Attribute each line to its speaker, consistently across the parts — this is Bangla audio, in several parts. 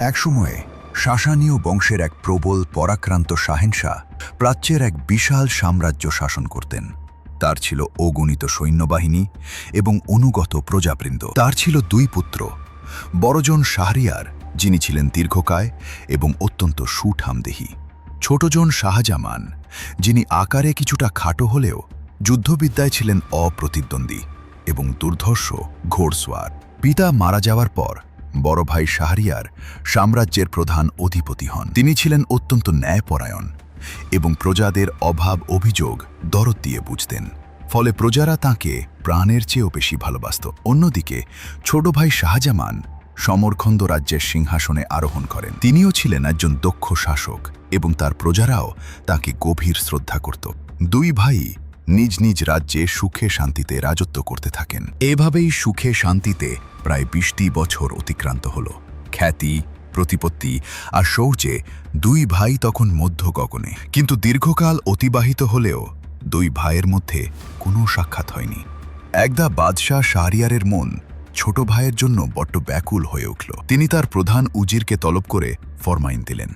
Speaker 1: একসময়ে শাসানীয় বংশের এক প্রবল পরাক্রান্ত শাহেনশাহ প্রাচ্যের এক বিশাল সাম্রাজ্য শাসন করতেন। তার ছিল অগণিত সৈন্যবাহিনী এবং অনুগত প্রজাবৃন্দ। তার ছিল দুই পুত্র, বড়জন শাহরিয়ার, যিনি ছিলেন দীর্ঘকায় এবং অত্যন্ত সুঠামদেহী। ছোটজন শাহজামান, যিনি আকারে কিছুটা খাটো হলেও যুদ্ধবিদ্যায় ছিলেন অপ্রতিদ্বন্দ্বী এবং দুর্ধর্ষ ঘোড়সওয়ার। পিতা মারা যাওয়ার পর বড় ভাই শাহরিয়ার সাম্রাজ্যের প্রধান অধিপতি হন। তিনি ছিলেন অত্যন্ত ন্যায়পরায়ণ এবং প্রজাদের অভাব অভিযোগ দরদ দিয়ে বুঝতেন। ফলে প্রজারা তাঁকে প্রাণের চেয়েও বেশি ভালোবাসত। অন্যদিকে ছোট ভাই শাহজামান সমরখন্দ রাজ্যের সিংহাসনে আরোহণ করেন। তিনিও ছিলেন একজন দক্ষ শাসক এবং তার প্রজারাও তাকে গভীর শ্রদ্ধা করত। দুই ভাই নিজ নিজ রাজ্যে সুখে শান্তিতে রাজত্ব করতে থাকেন। এভাবেই সুখে শান্তিতে প্রায় বিশটি বছর অতিক্রান্ত হল। খ্যাতি, প্রতিপত্তি আর শৌর্যে দুই ভাই তখন মধ্য গগনে। কিন্তু দীর্ঘকাল অতিবাহিত হলেও দুই ভাইয়ের মধ্যে কোনো সাক্ষাৎ হয়নি। একদা বাদশাহ শাহরিয়ারের মন ছোট ভাইয়ের জন্য বড্ড ব্যাকুল হয়ে উঠল। তিনি তার প্রধান উজিরকে তলব করে ফরমাইন দিলেন।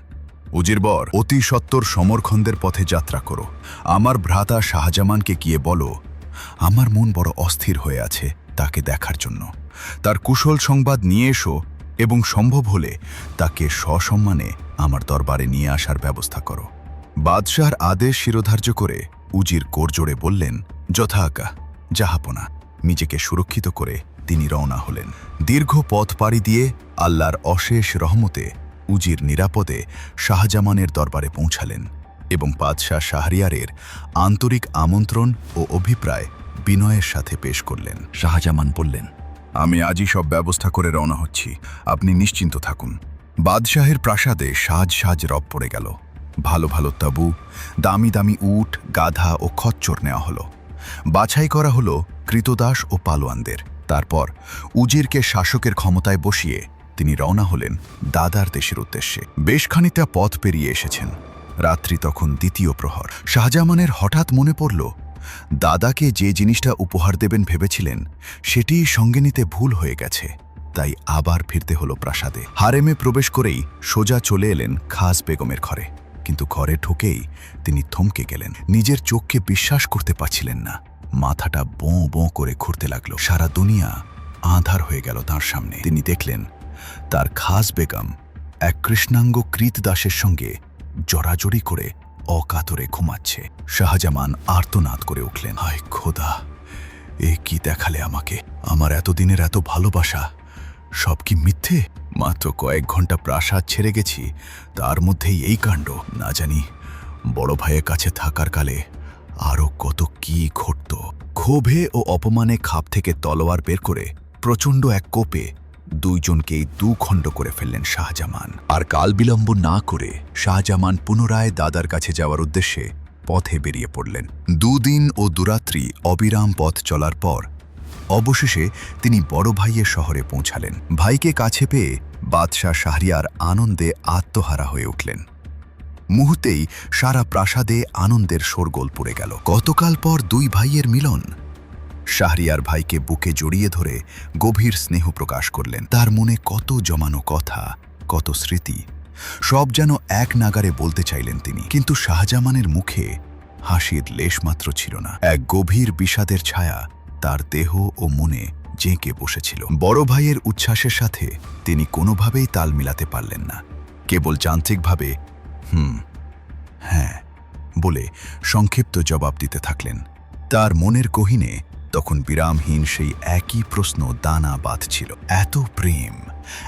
Speaker 1: উজির বর, অতি সত্বর সমরখন্দের পথে যাত্রা করো। আমার ভ্রাতা শাহজামানকে গিয়ে বলো, আমার মন বড় অস্থির হয়ে আছে তাকে দেখার জন্য। তার কুশল সংবাদ নিয়ে এসো এবং সম্ভব হলে তাকে সসম্মানে আমার দরবারে নিয়ে আসার ব্যবস্থা করো। বাদশাহর আদেশ শিরোধার্য করে উজির কোরজোড়ে বললেন যথা আজ্ঞা জাহাপনা নিজেকে সুরক্ষিত করে তিনি রওনা হলেন। দীর্ঘ পথ পাড়ি দিয়ে আল্লাহর অশেষ রহমতে উজির নিরাপদে শাহজামানের দরবারে পৌঁছালেন এবং বাদশাহ শাহরিয়ারের আন্তরিক আমন্ত্রণ ও অভিপ্রায় বিনয়ের সাথে পেশ করলেন। শাহজামান বললেন আমি আজই সব ব্যবস্থা করে রওনা হচ্ছি। আপনি নিশ্চিন্ত থাকুন। বাদশাহের প্রাসাদে সাজ সাজ রব পড়ে গেল। ভালো ভালো তাবু দামি দামি উট গাধা ও খচ্চর নেওয়া হলো। বাছাই করা হলো কৃতদাস ও পালোয়ানদের। তারপর উজিরকে শাসকের ক্ষমতায় বসিয়ে তিনি রওনা হলেন দাদার দেশের উদ্দেশ্যে। বেশ খানিকটা পথ পেরিয়ে এসেছেন। রাত্রি তখন দ্বিতীয় প্রহর। শাহজামানের হঠাৎ মনে পড়ল, দাদাকে যে জিনিসটা উপহার দেবেন ভেবেছিলেন, সেটি সঙ্গে নিতে ভুল হয়ে গেছে। তাই আবার ফিরতে হলো প্রাসাদে। হারেমে প্রবেশ করেই সোজা চলে এলেন খাস বেগমের ঘরে। কিন্তু ঘরে ঢুকেই তিনি থমকে গেলেন। নিজের চোখকে বিশ্বাস করতে পারছিলেন না। মাথাটা বোঁ বোঁ করে ঘুরতে লাগল। সারা দুনিয়া আধার হয়ে গেল তার সামনে। তিনি দেখলেন তার খাস বেগম এক কৃষ্ণাঙ্গ কৃত দাসের সঙ্গে জড়াজড়ি করে অকাতরে ঘুমাচ্ছে। শাহজামান আর্তনাদ করে উঠলেন। হায় খোদা, এ কি দেখালে আমাকে? আমার এতদিনের এত ভালোবাসা। সব কি মিথ্যে? মাত্র কয়েক ঘণ্টা প্রাসাদ ছেড়ে গেছি, তার মধ্যেই এই কাণ্ড। না জানি, বড় ভাইয়ের কাছে থাকার কালে আরও কত কি ঘটত। ক্ষোভে ও অপমানে খাপ থেকে তলোয়ার বের করে প্রচণ্ড এক কোপে দুইজনকেই দু খণ্ড করে ফেললেন শাহজামান। আর কাল বিলম্ব না করে শাহজামান পুনরায় দাদার কাছে যাওয়ার উদ্দেশ্যে পথে বেরিয়ে পড়লেন। দুদিন ও দুরাত্রি অবিরাম পথ চলার পর অবশেষে তিনি বড় ভাইয়ের শহরে পৌঁছালেন। ভাইকে কাছে পেয়ে বাদশাহ শাহরিয়ার আনন্দে আত্মহারা হয়ে উঠলেন। মুহূর্তেই সারা প্রাসাদে আনন্দের শোরগোল পড়ে গেল। গতকাল পর দুই ভাইয়ের মিলন শাহরিয়ার ভাইকে বুকে জড়িয়ে ধরে গভীর স্নেহ প্রকাশ করলেন। তার মনে কত জমানো কথা, কত স্মৃতি, সব যেন এক নাগারে বলতে চাইলেন তিনি। কিন্তু শাহজামানের মুখে হাসির লেশমাত্র ছিল না। এক গভীর বিষাদের ছায়া তার দেহ ও মনে জেঁকে বসেছিল। বড় ভাইয়ের উচ্ছ্বাসের সাথে তিনি কোনোভাবেই তাল মিলাতে পারলেন না। কেবল যান্ত্রিকভাবে, হুম হ্যাঁ বলে সংক্ষিপ্ত জবাব দিতে থাকলেন। তার মনের কহিনে তখন বিরামহীন সেই একই প্রশ্ন দানা বাঁধছিল এত প্রেম,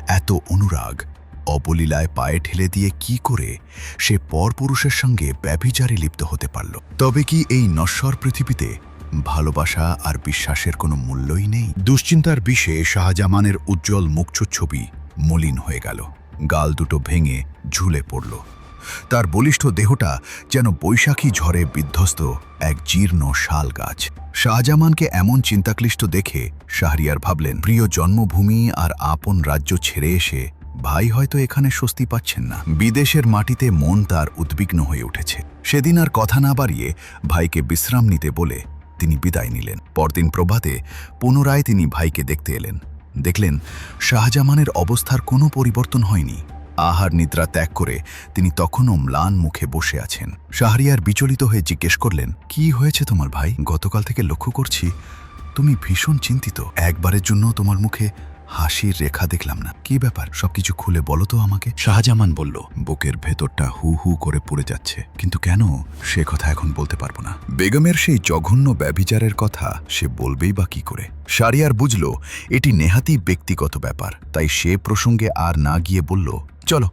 Speaker 1: এত অনুরাগ, অবলীলায় পায়ে ঠেলে দিয়ে কি করে সে পরপুরুষের সঙ্গে ব্যভিচারে লিপ্ত হতে পারল? তবে কি এই নশ্বর পৃথিবীতে ভালোবাসা আর বিশ্বাসের কোনো মূল্যই নেই? দুশ্চিন্তার বিষে শাহজামানের উজ্জ্বল মুখচ্ছবি মলিন হয়ে গেল। গাল দুটো ভেঙে ঝুলে পড়ল। তার বলিষ্ঠ দেহটা যেন বৈশাখী ঝড়ে বিধ্বস্ত এক জীর্ণ শাল গাছ। শাহজামানকে এমন চিন্তাক্লিষ্ট দেখে শাহরিয়ার ভাবলেন, প্রিয় জন্মভূমি আর আপন রাজ্য ছেড়ে এসে ভাই হয়তো এখানে স্বস্তি পাচ্ছেন না। বিদেশের মাটিতে মন তার উদ্বিগ্ন হয়ে উঠেছে। সেদিন আর কথা না বাড়িয়ে ভাইকে বিশ্রাম নিতে বলে তিনি বিদায় নিলেন। পরদিন প্রভাতে পুনরায় তিনি ভাইকে দেখতে এলেন। দেখলেন, শাহজামানের অবস্থার কোনো পরিবর্তন হয়নি। আহার নিদ্রা ত্যাগ করে তিনি তখনও ম্লান মুখে বসে আছেন। শাহরিয়ার বিচলিত হয়ে জিজ্ঞেস করলেন, কি হয়েছে তোমার ভাই? গতকাল থেকে লক্ষ্য করছি তুমি ভীষণ চিন্তিত। একবারের জন্য তোমার মুখে হাসির রেখা দেখলাম না। কি ব্যাপার? সবকিছু খুলে বলো তো আমাকে। শাহজামান বলল, বুকের ভেতরটা হু হু করে পড়ে যাচ্ছে। কিন্তু কেন? সে কথা এখন বলতে পারব না। বেগমের সেই জঘন্য ব্যভিচারের কথা সে বলবেই বা কি করে? সারিয়ার বুঝল, এটি নেহাতি ব্যক্তিগত ব্যাপার, তাই সে প্রসঙ্গে আর না গিয়ে বলল, চলো,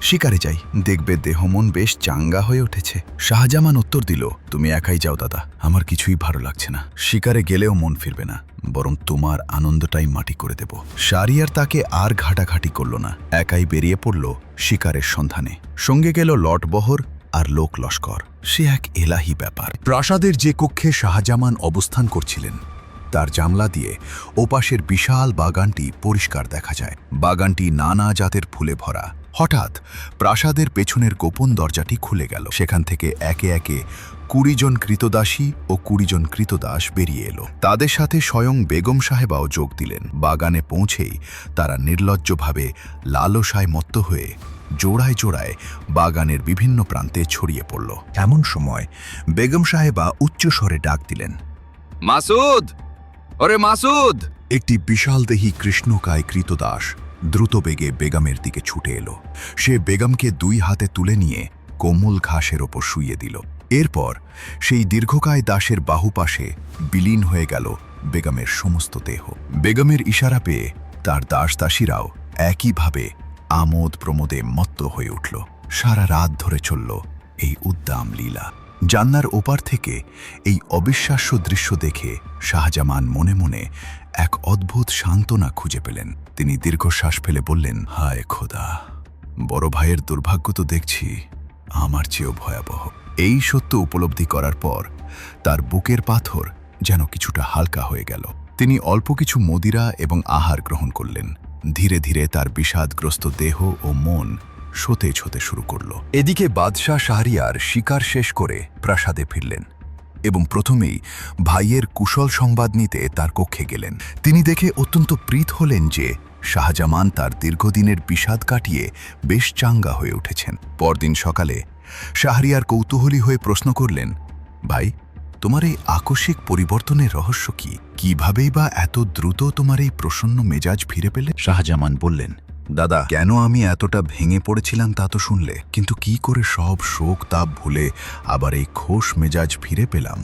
Speaker 1: শিকারে যাই। দেখবে দেহমন বেশ চাঙ্গা হয়ে উঠেছে। শাহজামান উত্তর দিল, তুমি একাই যাও দাদা, আমার কিছুই ভালো লাগছে না। শিকারে গেলেও মন ফিরবে না, বরং তোমার আনন্দটাই মাটি করে দেব। সারিয়ার তাকে আর ঘাটাঘাটি করল না, একাই বেরিয়ে পড়ল শিকারের সন্ধানে। সঙ্গে গেল লটবহর আর লোক লস্কর। সে এক এলাহি ব্যাপার। প্রাসাদের যে কক্ষে শাহজামান অবস্থান করছিলেন তার জানলা দিয়ে ওপাশের বিশাল বাগানটি পরিষ্কার দেখা যায়। বাগানটি নানা জাতের ফুলে ভরা। হঠাৎ প্রাসাদের পেছনের গোপন দরজাটি খুলে গেল। সেখান থেকে একে একে কুড়ি জন কৃতদাসী ও কুড়ি জন কৃতদাস বেরিয়ে এলো। তাদের সাথে স্বয়ং বেগম সাহেবাও যোগ দিলেন। বাগানে পৌঁছেই তারা নির্লজ্জভাবে লালসায় মত্ত হয়ে জোড়ায় জোড়ায় বাগানের বিভিন্ন প্রান্তে ছড়িয়ে পড়ল। এমন সময় বেগম সাহেবা উচ্চস্বরে ডাক দিলেন,
Speaker 2: মাসুদ! ওরে মাসুদ!
Speaker 1: একটি বিশালদেহী কৃষ্ণকায় কৃতদাস দ্রুত বেগে বেগমের দিকে ছুটে এলো। সে বেগমকে দুই হাতে তুলে নিয়ে কোমল ঘাসের ওপর শুইয়ে দিল। এরপর সেই দীর্ঘকায় দাসের বাহুপাশে বিলীন হয়ে গেল বেগমের সমস্ত দেহ। বেগমের ইশারা পেয়ে তার দাস দাসীরাও একইভাবে আমোদ প্রমোদে মত্ত হয়ে উঠল। সারা রাত ধরে চলল এই উদ্দাম লীলা। জান্নার ওপার থেকে এই অবিশ্বাস্য দৃশ্য দেখে শাহজামান মনে মনে এক অদ্ভুত সান্ত্বনা খুঁজে পেলেন। তিনি দীর্ঘশ্বাস ফেলে বললেন, হায় খোদা, বড় ভাইয়ের দুর্ভাগ্য তো দেখছি, আমার চেয়েও ভয়াবহ। এই সত্য উপলব্ধি করার পর তার বুকের পাথর যেন কিছুটা হালকা হয়ে গেল। তিনি অল্প কিছু মদিরা এবং আহার গ্রহণ করলেন। ধীরে ধীরে তার বিষাদগ্রস্ত দেহ ও মন সতেজ হতে শুরু করল। এদিকে বাদশাহ শাহরিয়ার শিকার শেষ করে প্রাসাদে ফিরলেন এবং প্রথমেই ভাইয়ের কুশল সংবাদ নিতে তার কক্ষে গেলেন। তিনি দেখে অত্যন্ত প্রীত হলেন যে শাহজামান তার দীর্ঘদিনের বিষাদ কাটিয়ে বেশ চাঙ্গা হয়ে উঠেছেন। পরদিন সকালে শাহরিয়ার কৌতূহলী হয়ে প্রশ্ন করলেন, ভাই, তোমার এই আকস্মিক পরিবর্তনের রহস্য কি? কিভাবেই বা এত দ্রুত তোমার এই প্রসন্ন মেজাজ ফিরে পেলে? শাহজামান বললেন দাদা, কেন আমি এতটা ভেঙে পড়েছিলাম তা তো শুনলে। কিন্তু কি করে সব শোক তাপ ভুলে আবার এই খোশ মেজাজ ফিরে পেলাম?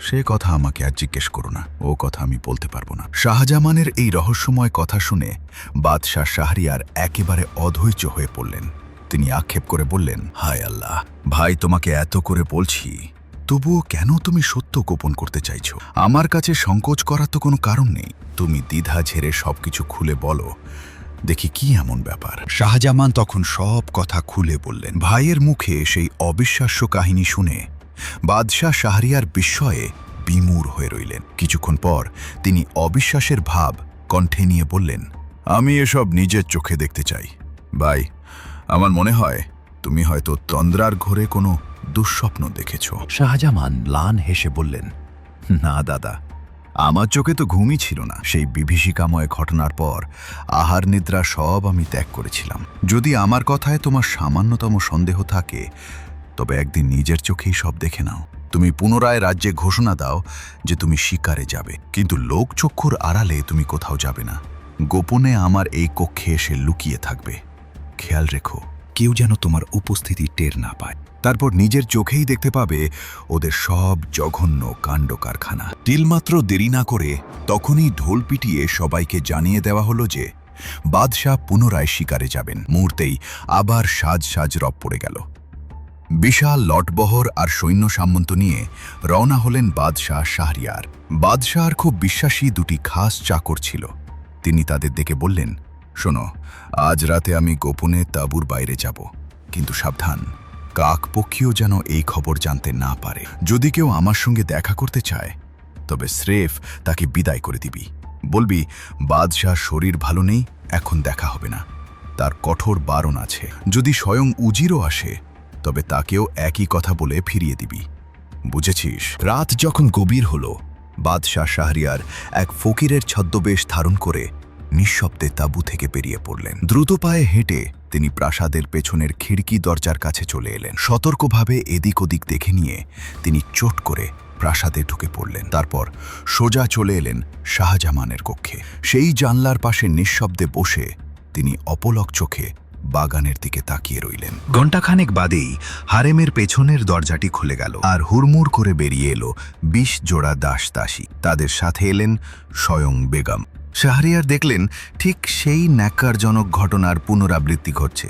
Speaker 1: সে কথা আমাকে আর জিজ্ঞেস করো না। ও কথা আমি বলতে পারব না। শাহজামানের এই রহস্যময় কথা শুনে বাদশাহ শাহরিয়ার একেবারে অধৈর্য হয়ে পড়লেন। তিনি আক্ষেপ করে বললেন, হায় আল্লাহ, ভাই তোমাকে এত করে বলছি। তবুও কেন তুমি সত্য গোপন করতে চাইছো? আমার কাছে সংকোচ করার তো কোনো কারণ নেই। তুমি দ্বিধা ঝেড়ে সবকিছু খুলে বলো। দেখি কি এমন ব্যাপার। শাহজামান তখন সব কথা খুলে বললেন। ভাইয়ের মুখে সেই অবিশ্বাস্য কাহিনী শুনে বাদশাহ শাহরিয়ার বিস্ময়ে বিমূর হয়ে রইলেন। কিছুক্ষণ পর তিনি অবিশ্বাসের ভাব কণ্ঠে নিয়ে বললেন, আমি এসব নিজের চোখে দেখতে চাই। ভাই, আমার মনে হয় তুমি হয়তো তন্দ্রার ঘরে কোনো দুঃস্বপ্ন দেখেছ। শাহজামান ম্লান হেসে বললেন, না, দাদা আমার চোখে তো ঘুমই ছিল না। সেই বিভীষিকাময় ঘটনার পর আহার নিদ্রা সব আমি ত্যাগ করেছিলাম। যদি আমার কথায় তোমার সামান্যতম সন্দেহ থাকে, তবে একদিন নিজের চোখেই সব দেখে নাও। তুমি পুনরায় রাজ্যে ঘোষণা দাও যে তুমি শিকারে যাবে। কিন্তু লোকচক্ষুর আড়ালে তুমি কোথাও যাবে না। গোপনে আমার এই কক্ষে এসে লুকিয়ে থাকবে। খেয়াল রেখো, কেউ যেন তোমার উপস্থিতি টের না পায়। তারপর নিজের চোখেই দেখতে পাবে ওদের সব জঘন্য কাণ্ড কারখানা তিলমাত্র দেরি না করে তখনই ঢোল পিটিয়ে সবাইকে জানিয়ে দেওয়া হলো যে, বাদশাহ পুনরায় শিকারে যাবেন। মুহূর্তেই আবার সাজ সাজ রব পড়ে গেল। বিশাল লটবহর আর সৈন্য সামন্ত নিয়ে রওনা হলেন বাদশাহ শাহরিয়ার। বাদশাহর খুব বিশ্বাসী দুটি খাস চাকর ছিল। তিনি তাদের দেখে বললেন, শোনো, আজ রাতে আমি গোপনে তাঁবুর বাইরে যাব, কিন্তু সাবধান। কাকপক্ষীও যেন এই খবর জানতে না পারে। যদি কেউ আমার সঙ্গে দেখা করতে চায়, তবে স্রেফ তাকে বিদায় করে দিবি। বলবি বাদশাহ শরীর ভালো নেই, এখন দেখা হবে না। তার কঠোর বারণ আছে। যদি স্বয়ং উজিরও আসে, তবে তাকেও একই কথা বলে ফিরিয়ে দিবি। বুঝেছিস? রাত যখন গভীর হল, বাদশাহ শাহরিয়ার এক ফকিরের ছদ্মবেশ ধারণ করে নিঃশব্দে তাঁবু থেকে বেরিয়ে পড়লেন। দ্রুত পায়ে হেঁটে তিনি প্রাসাদের পেছনের খিড়কি দরজার কাছে চলে এলেন। সতর্কভাবে এদিক ওদিক দেখে নিয়ে তিনি চোট করে প্রাসাদে ঢুকে পড়লেন। তারপর সোজা চলে এলেন শাহজামানের কক্ষে। সেই জানলার পাশে নিঃশব্দে বসে তিনি অপলক চোখে বাগানের দিকে তাকিয়ে রইলেন। ঘণ্টাখানেক বাদেই হারেমের পেছনের দরজাটি খুলে গেল আর হুড়মুড় করে বেরিয়ে এলো বিশ জোড়া দাস দাসী তাদের সাথে এলেন স্বয়ং বেগম। শাহরিয়ার দেখলেন ঠিক সেই ন্যাক্কারজনক ঘটনার পুনরাবৃত্তি ঘটছে।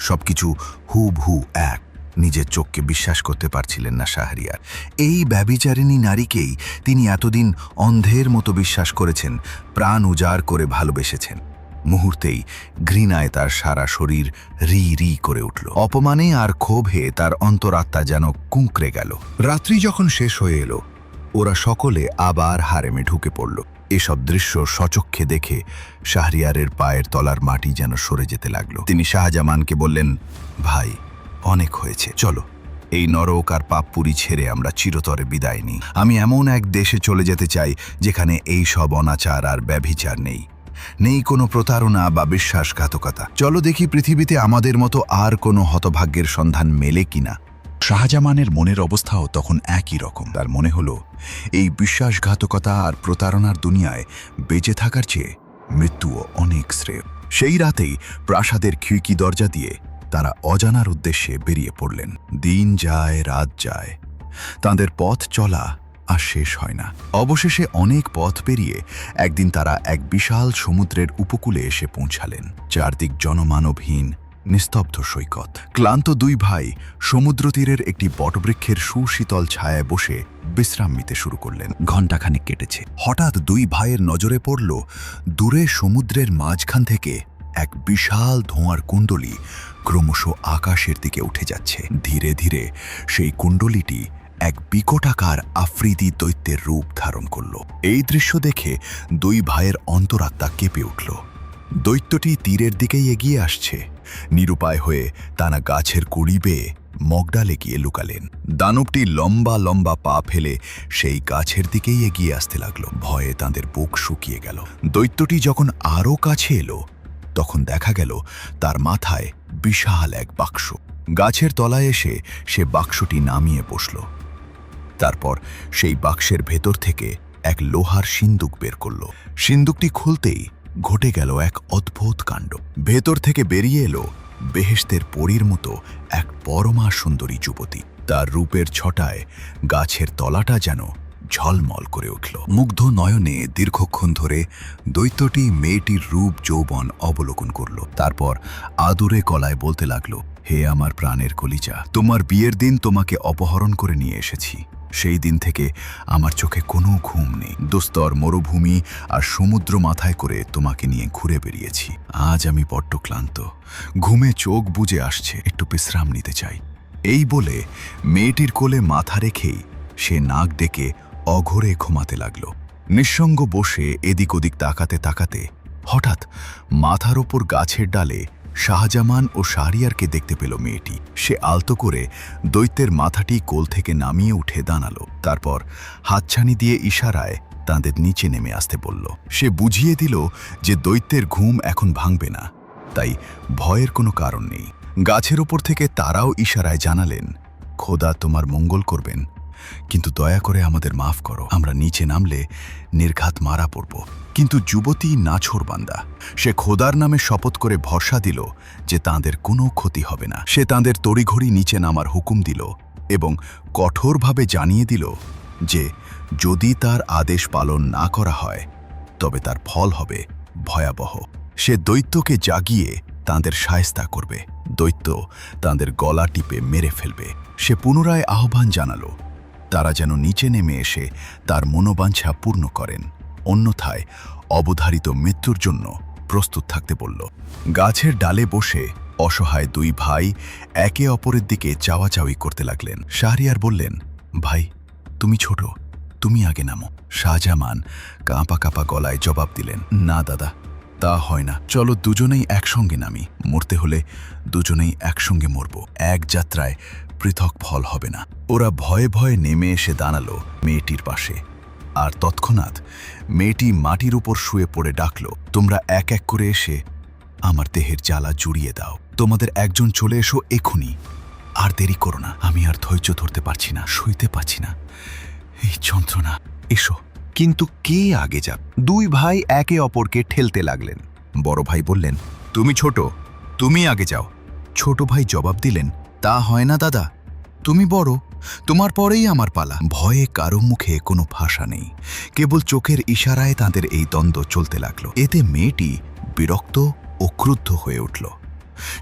Speaker 1: সবকিছু হুবহু এক। নিজের চোখকে বিশ্বাস করতে পারছিলেন না শাহরিয়ার। এই ব্যবিচারিণী নারীকেই তিনি এতদিন অন্ধের মতো বিশ্বাস করেছেন, প্রাণ উজাড় করে ভালোবেসেছেন। মুহূর্তেই ঘৃণায় তার সারা শরীর রি রি করে উঠল। অপমানে আর ক্ষোভে তার অন্তরাত্মা যেন কুঁকড়ে গেল। রাত্রি যখন শেষ হয়ে এলো, ওরা সকলে আবার হারেমে ঢুকে পড়ল। এসব দৃশ্য সচক্ষে দেখে শাহরিয়ারের পায়ের তলার মাটি যেন সরে যেতে লাগল। তিনি শাহজামানকে বললেন, ভাই, অনেক হয়েছে। চলো, এই নরক আর পাপপুরি ছেড়ে আমরা চিরতরে বিদায় নিই। আমি এমন এক দেশে চলে যেতে চাই যেখানে এই সব অনাচার আর ব্যভিচার নেই। নেই কোনো প্রতারণা বা বিশ্বাসঘাতকতা। চলো দেখি পৃথিবীতে আমাদের মতো আর কোনো হতভাগ্যের সন্ধান মেলে কিনা। শাহজামানের মনের অবস্থাও তখন একই রকম। তার মনে হলো, এই বিশ্বাসঘাতকতা আর প্রতারণার দুনিয়ায় বেঁচে থাকার চেয়ে মৃত্যুও অনেক শ্রেয়। সেই রাতেই প্রাসাদের খিড়কি দরজা দিয়ে তারা অজানার উদ্দেশ্যে বেরিয়ে পড়লেন। দিন যায়, রাত যায়। তাদের পথ চলা আর শেষ হয় না। অবশেষে অনেক পথ পেরিয়ে একদিন তারা এক বিশাল সমুদ্রের উপকূলে এসে পৌঁছালেন। চারদিক জনমানবহীন নিস্তব্ধ সৈকত। ক্লান্ত দুই ভাই সমুদ্র তীরের একটি বটবৃক্ষের সুশীতল ছায়ায় বসে বিশ্রাম নিতে শুরু করলেন। ঘণ্টাখানিক কেটেছে। হঠাৎ দুই ভাইয়ের নজরে পড়ল দূরে সমুদ্রের মাঝখান থেকে এক বিশাল ধোঁয়ার কুণ্ডলী ক্রমশ আকাশের দিকে উঠে যাচ্ছে। ধীরে ধীরে সেই কুণ্ডলীটি এক বিকটাকার আফ্রিদি দৈত্যের রূপ ধারণ করল। এই দৃশ্য দেখে দুই ভাইয়ের অন্তরাত্মা কেঁপে উঠল। দৈত্যটি তীরের দিকেই এগিয়ে আসছে। নিরুপায় হয়ে তানা গাছের কুড়ি বেয়ে মগডালে গিয়ে লুকালেন। দানবটি লম্বা লম্বা পা ফেলে সেই গাছের দিকেই এগিয়ে আসতে লাগল। ভয়ে তাদের বুক শুকিয়ে গেল। দৈত্যটি যখন আরও কাছে এলো, তখন দেখা গেল তার মাথায় বিশাল এক বাক্স। গাছের তলায় এসে সে বাক্সটি নামিয়ে বসল। তারপর সেই বাক্সের ভেতর থেকে এক লোহার সিন্দুক বের করল। সিন্দুকটি খুলতেই ঘটে গেল এক অদ্ভুত কাণ্ড। ভেতর থেকে বেরিয়ে এলো বেহেস্তের পরীর মতো এক পরমা সুন্দরী যুবতী। তার রূপের ছটায় গাছের তলাটা যেন ঝলমল করে উঠল। মুগ্ধ নয়নে দীর্ঘক্ষণ ধরে দৈত্যটি মেয়েটির রূপ যৌবন অবলোকন করল। তারপর আদুরে কলায় বলতে লাগল হে আমার প্রাণের কলিজা, তোমার বিয়ের দিন তোমাকে অপহরণ করে নিয়ে এসেছি। সেই দিন থেকে আমার চোখে কোনো ঘুম নেই। দোস্তর মরুভূমি আর সমুদ্র মাথায় করে তোমাকে নিয়ে ঘুরে বেরিয়েছি আজ আমি বড্ড ক্লান্ত। ঘুমে চোখ বুজে আসছে, একটু বিশ্রাম নিতে চাই। এই বলে মেয়েটির কোলে মাথা রেখেই সে নাক ডেকে অঘরে ঘুমাতে লাগল। নিঃসঙ্গ বসে এদিক ওদিক তাকাতে তাকাতে হঠাৎ মাথার ওপর গাছের ডালে শাহজামান ও শাহরিয়ারকে দেখতে পেল মেয়েটি। সে আলতো করে দৈত্যের মাথাটি কোল থেকে নামিয়ে উঠে দাঁড়াল। তারপর হাতছানি দিয়ে ইশারায় তাদের নিচে নেমে আসতে বলল। সে বুঝিয়ে দিল যে দৈত্যের ঘুম এখন ভাঙবে না। তাই ভয়ের কোনো কারণ নেই। গাছের ওপর থেকে তারাও ইশারায় জানালেন, খোদা তোমার মঙ্গল করবেন। কিন্তু দয়া করে আমাদের মাফ করো। আমরা নিচে নামলে নির্ঘাত মারা পড়ব। কিন্তু যুবতী নাছোড়বান্দা, সে খোদার নামে শপথ করে ভরসা দিল যে তাঁদের কোনো ক্ষতি হবে না। সে তাঁদের তড়িঘড়ি নিচে নামার হুকুম দিল এবং কঠোরভাবে জানিয়ে দিল যে যদি তার আদেশ পালন না করা হয়, তবে তার ফল হবে ভয়াবহ। সে দৈত্যকে জাগিয়ে তাঁদের সায়স্তা করবে। দৈত্য তাঁদের গলা টিপে মেরে ফেলবে। সে পুনরায় আহ্বান জানালো, তারা যেন নিচে নেমে এসে তার মনোবাঞ্ছা পূর্ণ করেন। অন্যথায় অবধারিত মৃত্যুর জন্য প্রস্তুত থাকতে বলল। গাছের ডালে বসে অসহায় দুই ভাই একে অপরের দিকে চাওয়াচাওয়ি করতে লাগলেন। শাহরিয়ার বললেন, ভাই, তুমি ছোট, তুমি আগে নামো। শাহজামান কাঁপা কাঁপা গলায় জবাব দিলেন, না দাদা, তা হয় না। চলো দুজনেই একসঙ্গে নামি। মরতে হলে দুজনেই একসঙ্গে মরব। এক যাত্রায় পৃথক ফল হবে না। ওরা ভয়ে ভয়ে নেমে এসে দাঁড়াল মেয়েটির পাশে। আর তৎক্ষণাৎ মেয়েটি মাটির উপর শুয়ে পড়ে ডাকল, তোমরা এক এক করে এসে আমার দেহের জ্বালা জুড়িয়ে দাও। তোমাদের একজন চলে এসো এখুনি। আর দেরি করো না, আমি আর ধৈর্য ধরতে পারছি না সইতে পারছি না। এই যন্ত্রণা, এসো। কিন্তু কে আগে যাবে দুই ভাই একে অপরকে ঠেলতে লাগলেন। বড় ভাই বললেন, তুমি ছোট, তুমি আগে যাও। ছোট ভাই জবাব দিলেন, তা হয় না দাদা, তুমি বড় তোমার পরেই আমার পালা। ভয়ে কারও মুখে কোনো ভাষা নেই। কেবল চোখের ইশারায় তাদের এই দ্বন্দ্ব চলতে লাগল। এতে মেয়েটি বিরক্ত ও ক্রুদ্ধ হয়ে উঠল।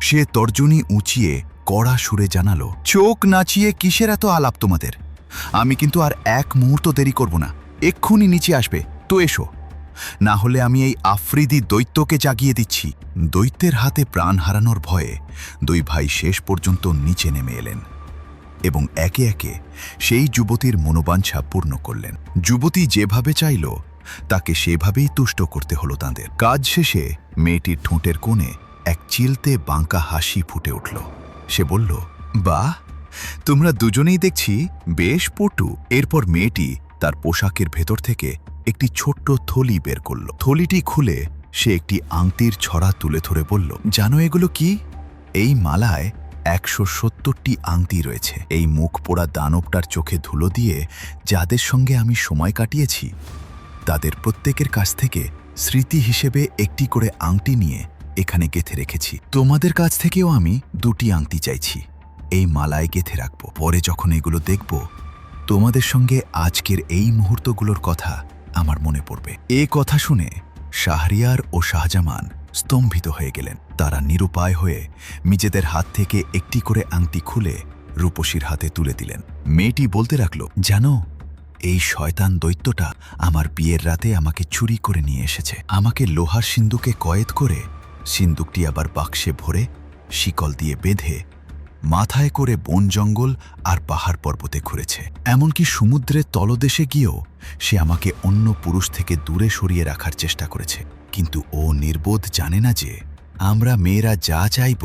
Speaker 1: সে তর্জনী উঁচিয়ে কড়া সুরে জানালো, চোখ নাচিয়ে কিসের এত আলাপ তোমাদের? আমি কিন্তু আর এক মুহূর্ত দেরি করব না। এক্ষুনি নিচে আসবে। তো এসো। না হলে আমি এই আফ্রিদি দৈত্যকে জাগিয়ে দিচ্ছি। দৈত্যের হাতে প্রাণ হারানোর ভয়ে দুই ভাই শেষ পর্যন্ত নিচে নেমে এলেন। এবং একে একে সেই যুবতীর মনোবাঞ্ছা পূর্ণ করলেন। যুবতী যেভাবে চাইল, তাকে সেভাবেই তুষ্ট করতে হলো তাঁদের। কাজ শেষে মেয়েটির ঠোঁটের কোণে এক চিলতে বাঁকা হাসি ফুটে উঠল। সে বলল, বাহ! তোমরা দুজনেই দেখছি বেশ পটু। এরপর মেয়েটি তার পোশাকের ভেতর থেকে একটি ছোট্ট থলি বের করল। থলিটি খুলে সে একটি আংটির ছড়া তুলে ধরে বলল, জানো এগুলো কি? এই মালায় একশো সত্তরটি আংটি রয়েছে। এই মুখ পোড়া দানবটার চোখে ধুলো দিয়ে যাদের সঙ্গে আমি সময় কাটিয়েছি, তাদের প্রত্যেকের কাছ থেকে স্মৃতি হিসেবে একটি করে আংটি নিয়ে এখানে গেথে রেখেছি। তোমাদের কাছ থেকেও আমি দুটি আংটি চাইছি। এই মালায় গেথে রাখব। পরে যখন এগুলো দেখব, তোমাদের সঙ্গে আজকের এই মুহূর্তগুলোর কথা আমার মনে পড়বে। এ কথা শুনে শাহরিয়ার ও শাহজামান স্তম্ভিত হয়ে গেলেন। তারা নিরুপায় হয়ে নিজেদের হাত থেকে একটি করে আংটি খুলে রূপসীর হাতে তুলে দিলেন। মেয়েটি বলতে রাখল জানো, এই শয়তান দৈত্যটা আমার বিয়ের রাতে আমাকে চুরি করে নিয়ে এসেছে। আমাকে লোহার সিন্দুকে কয়েদ করে সিন্দুকটি আবার বাক্সে ভরে শিকল দিয়ে বেঁধে মাথায় করে বন জঙ্গল আর পাহাড় পর্বতে ঘুরেছে। এমনকি সমুদ্রের তলদেশে গিয়েও সে আমাকে অন্য পুরুষ থেকে দূরে সরিয়ে রাখার চেষ্টা করেছে। কিন্তু ও নির্বোধ জানে না যে আমরা মেয়েরা যা চাইব,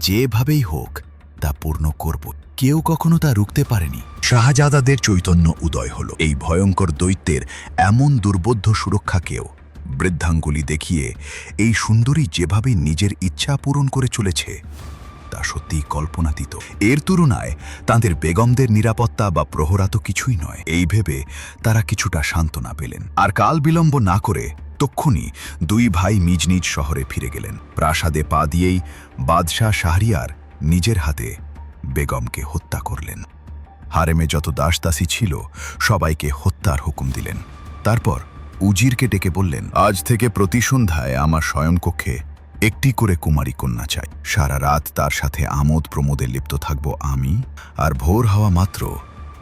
Speaker 1: যেভাবেই হোক, তা পূর্ণ করব। কেউ কখনো তা রুখতে পারেনি। শাহজাদাদের চৈতন্য উদয় হল। এই ভয়ঙ্কর দৈত্যের এমন দুর্বোধ্য সুরক্ষাকেও বৃদ্ধাঙ্গুলি দেখিয়ে এই সুন্দরী যেভাবে নিজের ইচ্ছা পূরণ করে চলেছে, তা সত্যিই কল্পনাতীত। এর তুলনায় তাদের বেগমদের নিরাপত্তা বা প্রহরা তো কিছুই নয়। এই ভেবে তারা কিছুটা সান্ত্বনা পেলেন। আর কাল বিলম্ব না করে তক্ষুনি দুই ভাই নিজ নিজ শহরে ফিরে গেলেন। প্রাসাদে পা দিয়েই বাদশাহ শাহরিয়ার নিজের হাতে বেগমকে হত্যা করলেন। হারেমে যত দাসদাসী ছিল, সবাইকে হত্যার হুকুম দিলেন। তারপর উজিরকে ডেকে বললেন, আজ থেকে প্রতি সন্ধ্যায় আমার শয়নকক্ষে একটি করে কুমারী কন্যা চাই। সারা রাত তার সাথে আমোদ প্রমোদে লিপ্ত থাকব আমি, আর ভোর হওয়া মাত্র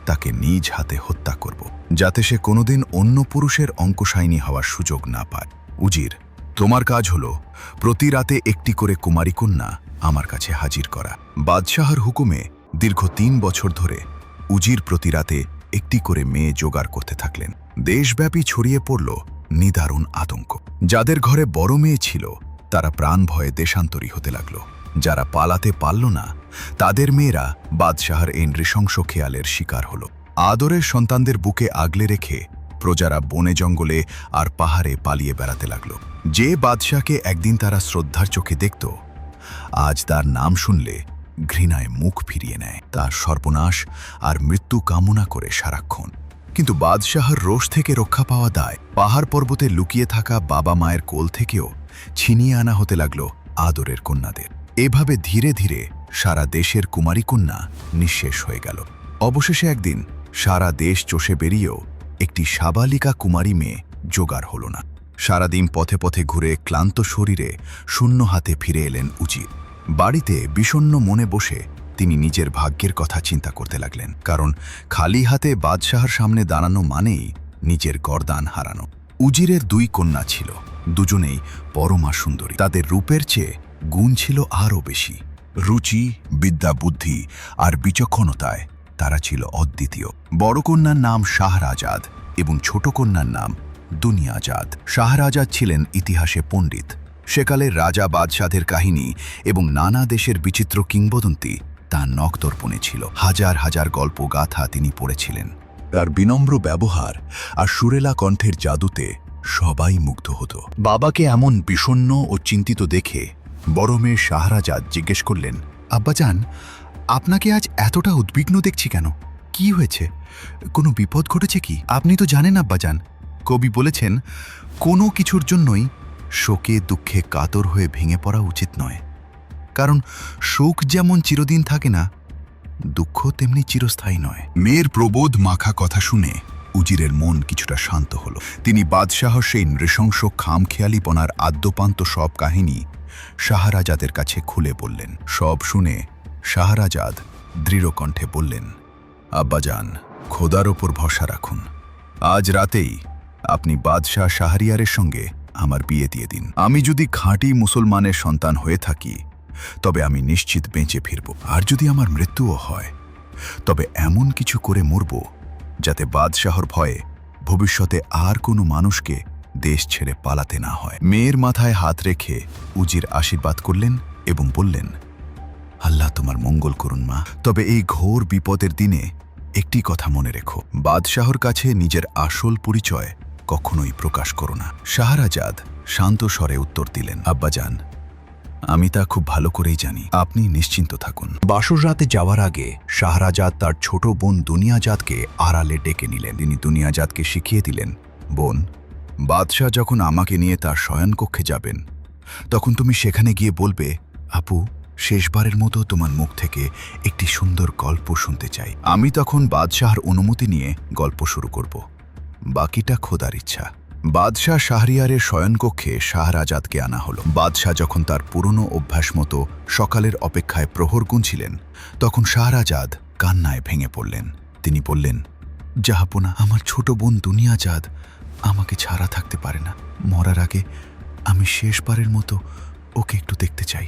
Speaker 1: তাকে নিজ হাতে হত্যা করব, যাতে সে কোনোদিন অন্য পুরুষের অঙ্কশাইনী হওয়ার সুযোগ না পায়। উজির, তোমার কাজ হল প্রতি রাতে একটি করে কুমারী কন্যা আমার কাছে হাজির করা। বাদশাহর হুকুমে দীর্ঘ তিন বছর ধরে উজির প্রতি রাতে একটি করে মেয়ে জোগাড় করতে থাকলেন। দেশব্যাপী ছড়িয়ে পড়ল নিদারুণ আতঙ্ক। যাদের ঘরে বড় মেয়ে ছিল, তারা প্রাণ ভয়ে দেশান্তরী হতে লাগল। যারা পালাতে পারল না, তাদের মেয়েরা বাদশাহর এই নৃশংস খেয়ালের শিকার হল। আদরের সন্তানদের বুকে আগলে রেখে প্রজারা বনে জঙ্গলে আর পাহাড়ে পালিয়ে বেড়াতে লাগল। যে বাদশাহকে একদিন তারা শ্রদ্ধার চোখে দেখত, আজ তার নাম শুনলে ঘৃণায় মুখ ফিরিয়ে নেয়। তার সর্বনাশ আর মৃত্যু কামনা করে সারাক্ষণ। কিন্তু বাদশাহর রোষ থেকে রক্ষা পাওয়া দায়, পাহাড় পর্বতে লুকিয়ে থাকা বাবা মায়ের কোল থেকেও ছিনিয়ে আনা হতে লাগল আদরের কন্যাদের। এভাবে ধীরে ধীরে সারা দেশের কুমারী কন্যা নিঃশেষ হয়ে গেল। অবশেষে একদিন সারা দেশ চষে বেরিয়েও একটি সাবালিকা কুমারী মেয়ে জোগাড় হল না। সারাদিন পথে পথে ঘুরে ক্লান্ত শরীরে শূন্য হাতে ফিরে এলেন উচিত বাড়িতে বিষণ্ণ মনে বসে তিনি নিজের ভাগ্যের কথা চিন্তা করতে লাগলেন, কারণ খালি হাতে বাদশাহর সামনে দাঁড়ানো মানেই নিজের গরদান হারানো। উজিরের দুই কন্যা ছিল, দুজনেই পরমা সুন্দরী। তাদের রূপের চেয়ে গুণ ছিল আরও বেশি। রুচি, বিদ্যা, বুদ্ধি আর বিচক্ষণতায় তারা ছিল অদ্বিতীয়। বড় কন্যার নাম শাহরাজাদ এবং ছোট কন্যার নাম দুনিয়াজাদ। শাহরাজাদ ছিলেন ইতিহাসে পণ্ডিত। সেকালের রাজা বাদশাদের কাহিনী এবং নানা দেশের বিচিত্র কিংবদন্তি তার নখদর্পণে ছিল। হাজার হাজার গল্প গাথা তিনি পড়েছিলেন। তার বিনম্র ব্যবহার আর সুরেলা কণ্ঠের জাদুতে সবাই মুগ্ধ হতো। বাবাকে এমন বিষণ্ণ ও চিন্তিত দেখে বড় মেয়ে শাহরাজাদ জিজ্ঞেস করলেন, আব্বাজান, আপনাকে আজ এতটা উদ্বিগ্ন দেখছি কেন? কি হয়েছে? কোনো বিপদ ঘটেছে কি? আপনি তো জানেন আব্বাজান, কবি বলেছেন, কোনো কিছুর জন্যই শোকে দুঃখে কাতর হয়ে ভেঙে পড়া উচিত নয়। কারণ শোক যেমন চিরদিন থাকে না দুঃখ তেমনি চিরস্থায়ী নয়। মেয়ের প্রবোধ মাখা কথা শুনে উজিরের মন কিছুটা শান্ত হল। তিনি বাদশাহ সেই নৃশংস খামখেয়ালিপনার আদ্যপান্ত সব কাহিনী শাহরাজাদের কাছে খুলে বললেন, সব শুনে শাহরাজাদ দৃঢ় কণ্ঠে বললেন, আব্বাজান, খোদার ওপর ভরসা রাখুন। আজ রাতেই আপনি বাদশাহ শাহরিয়ারের সঙ্গে আমার বিয়ে দিয়ে দিন। আমি যদি খাঁটি মুসলমানের সন্তান হয়ে থাকি, তবে আমি নিশ্চিত বেঁচে ফিরব। আর যদি আমার মৃত্যুও হয়, তবে এমন কিছু করে মরব যাতে বাদশাহর ভয়ে ভবিষ্যতে আর কোনো মানুষকে দেশ ছেড়ে পালাতে না হয়। মেয়ের মাথায় হাত রেখে উজির আশীর্বাদ করলেন এবং বললেন, আল্লাহ তোমার মঙ্গল করুন মা। তবে এই ঘোর বিপদের দিনে একটি কথা মনে রেখো। বাদশাহর কাছে নিজের আসল পরিচয় কখনোই প্রকাশ করো না। শাহরাজাদ শান্ত স্বরে উত্তর দিলেন, আব্বাজান, আমি তা খুব ভালো করেই জানি। আপনি নিশ্চিন্ত থাকুন। বাসর রাতে যাওয়ার আগে শাহরাজাদ তার ছোট বোন দুনিয়াজাদকে আড়ালে ডেকে নিলেন। তিনি দুনিয়াজাদকে শিখিয়ে দিলেন, বোন বাদশাহ যখন আমাকে নিয়ে তার শয়নকক্ষে যাবেন, তখন তুমি সেখানে গিয়ে বলবে, আপু, শেষবারের মতো তোমার মুখ থেকে একটি সুন্দর গল্প শুনতে চাই। আমি তখন বাদশাহর অনুমতি নিয়ে গল্প শুরু করব। বাকিটা খোদার ইচ্ছা। বাদশাহ শাহরিয়ারের শয়নকক্ষে শাহরাজাদকে আনা হলো। বাদশাহ যখন তার পুরনো অভ্যাস মতো সকালের অপেক্ষায় প্রহর গুনছিলেন, তখন শাহরাজাদ কান্নায় ভেঙে পড়লেন। তিনি বললেন জাহাপনা আমার ছোট বোন দুনিয়াজাদ আমাকে ছাড়া থাকতে পারে না। মরার আগে আমি শেষবারের মতো ওকে একটু দেখতে চাই।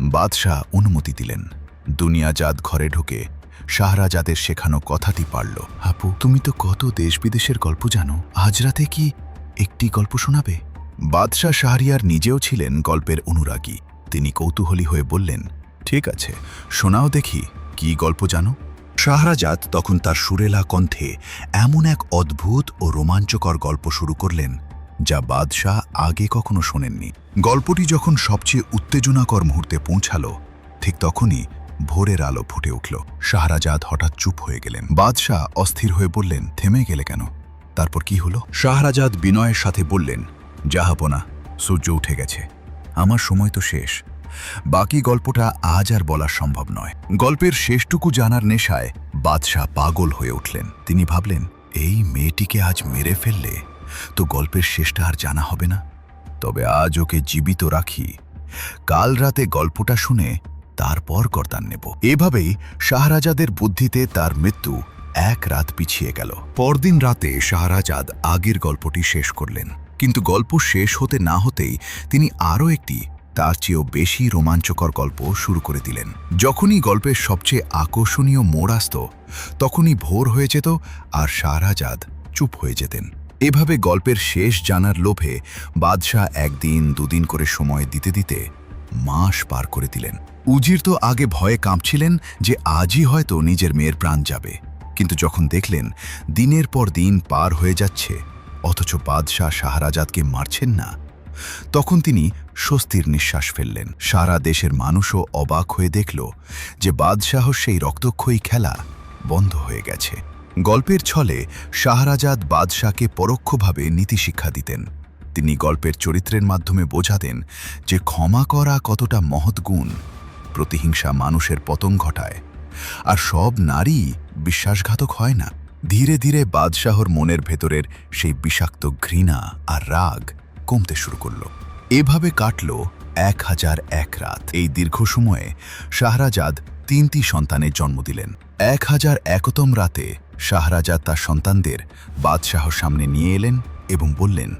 Speaker 1: বাদশাহ অনুমতি দিলেন। দুনিয়াজাদ ঘরে ঢুকে শাহরাজাদের শেখানো কথাটি পারল। আপু, তুমি তো কত দেশ বিদেশের গল্প জানো। আজ রাতে কি একটি গল্প শোনাবে? বাদশাহ শাহরিয়ার নিজেও ছিলেন গল্পের অনুরাগী। তিনি কৌতূহলী হয়ে বললেন, ঠিক আছে, শোনাও দেখি, কি গল্প জানো? শাহরাজাদ তখন তার সুরেলা কণ্ঠে এমন এক অদ্ভুত ও রোমাঞ্চকর গল্প শুরু করলেন, যা বাদশাহ আগে কখনো শোনেননি। গল্পটি যখন সবচেয়ে উত্তেজনাকর মুহূর্তে পৌঁছালো, ঠিক তখনই ভোরের আলো ফুটে উঠল। শাহরাজাদ হঠাৎ চুপ হয়ে গেলেন। বাদশাহ অস্থির হয়ে বললেন, থেমে গেলে কেন? তারপর কি হলো? শাহরাজাদ বিনয়ের সাথে বললেন যাহাপনা সূর্য উঠে গেছে। আমার সময় তো শেষ। বাকি গল্পটা আজ আর বলা সম্ভব নয়। গল্পের শেষটুকু জানার নেশায় বাদশাহ পাগল হয়ে উঠলেন। তিনি ভাবলেন, এই মেয়েটিকে আজ মেরে ফেললে তো গল্পের শেষটা আর জানা হবে না। তবে আজ ওকে জীবিত রাখি। কাল রাতে গল্পটা শুনে তারপর করতান নেব। এভাবেই শাহরাজাদের বুদ্ধিতে তার মৃত্যু এক রাত পিছিয়ে গেল। পরদিন রাতে শাহরাজাদ আগের গল্পটি শেষ করলেন। কিন্তু গল্প শেষ হতে না হতেই তিনি আরও একটি তার চেয়েও বেশি রোমাঞ্চকর গল্প শুরু করে দিলেন। যখনই গল্পের সবচেয়ে আকর্ষণীয় মোড় আসত, তখনই ভোর হয়ে যেত আর শাহরাজাদ চুপ হয়ে যেতেন। এভাবে গল্পের শেষ জানার লোভে বাদশাহ একদিন দুদিন করে সময় দিতে দিতে মাস পার করে দিলেন। উজির তো আগে ভয়ে কাঁপছিলেন যে আজই হয়তো নিজের মেয়ের প্রাণ যাবে। কিন্তু যখন দেখলেন দিনের পর দিন পার হয়ে যাচ্ছে, অথচ বাদশাহ শাহরাজাদকে মারছেন না, তখন তিনি স্বস্তির নিঃশ্বাস ফেললেন। সারা দেশের মানুষও অবাক হয়ে দেখল যে বাদশাহ সেই রক্তক্ষয়ী খেলা বন্ধ হয়ে গেছে। গল্পের ছলে শাহরাজাদ বাদশাহকে পরোক্ষভাবে নীতিশিক্ষা দিতেন। তিনি গল্পের চরিত্রের মাধ্যমে বোঝাতেন যে ক্ষমা করা কতটা মহৎ গুণ প্রতিহিংসা মানুষের পতন ঘটায়। আর সব নারী বিশ্বাসঘাতক হয় না। ধীরে ধীরে বাদশাহর মনের ভেতরের সেই বিষাক্ত ঘৃণা আর রাগ কমতে শুরু করল। এভাবে কাটল এক হাজার এক রাত। এই দীর্ঘ সময়ে শাহরাজাদ তিনটি সন্তানের জন্ম দিলেন। এক হাজার একতম রাতে শাহরাজাদ তার সন্তানদের বাদশাহর সামনে নিয়ে এলেন এবং বললেন,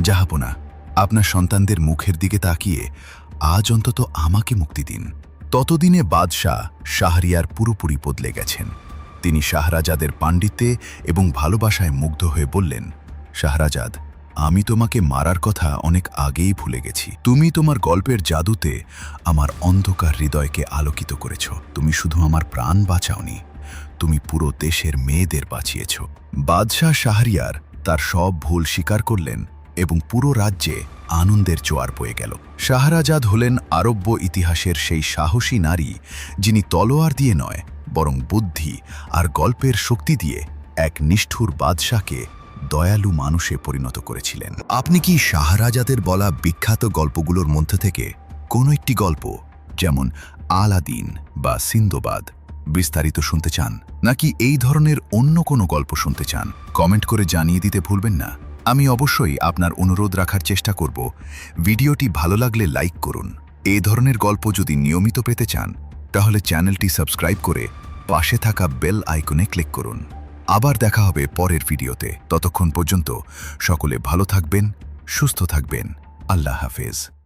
Speaker 1: জাহাপনা, আপনার সন্তানদের মুখের দিকে তাকিয়ে আজ অন্তত আমাকে মুক্তি দিন। ততদিনে বাদশাহ শাহরিয়ার পুরোপুরি বদলে গেছেন। তিনি শাহরাজাদের পাণ্ডিত্যে এবং ভালোবাসায় মুগ্ধ হয়ে বললেন, শাহরাজাদ আমি তোমাকে মারার কথা অনেক আগেই ভুলে গেছি। তুমি তোমার গল্পের জাদুতে আমার অন্ধকার হৃদয়কে আলোকিত করেছ। তুমি শুধু আমার প্রাণ বাঁচাওনি, তুমি পুরো দেশের মেয়েদের বাঁচিয়েছ। বাদশাহ শাহরিয়ার তার সব ভুল স্বীকার করলেন এবং পুরো রাজ্যে আনন্দের জোয়ার বয়ে গেল। শাহরাজাদ হলেন আরব্য ইতিহাসের সেই সাহসী নারী যিনি তলোয়ার দিয়ে নয়, বরং বুদ্ধি আর গল্পের শক্তি দিয়ে এক নিষ্ঠুর বাদশাকে দয়ালু মানুষে পরিণত করেছিলেন। আপনি কি শাহরাজাদের বলা বিখ্যাত গল্পগুলোর মধ্যে থেকে কোনো একটি গল্প, যেমন আলাদিন বা সিন্দোবাদ বিস্তারিত শুনতে চান, নাকি এই ধরনের অন্য কোনো গল্প শুনতে চান? কমেন্ট করে জানিয়ে দিতে ভুলবেন না। আমি অবশ্যই আপনার অনুরোধ রাখার চেষ্টা করব। ভিডিওটি ভালো লাগলে লাইক করুন। এ ধরনের গল্প যদি নিয়মিত পেতে চান, তাহলে চ্যানেলটি সাবস্ক্রাইব করে পাশে থাকা বেল আইকনে ক্লিক করুন। আবার দেখা হবে পরের ভিডিওতে। ততক্ষণ পর্যন্ত সকলে ভালো থাকবেন সুস্থ থাকবেন। আল্লাহ হাফেজ।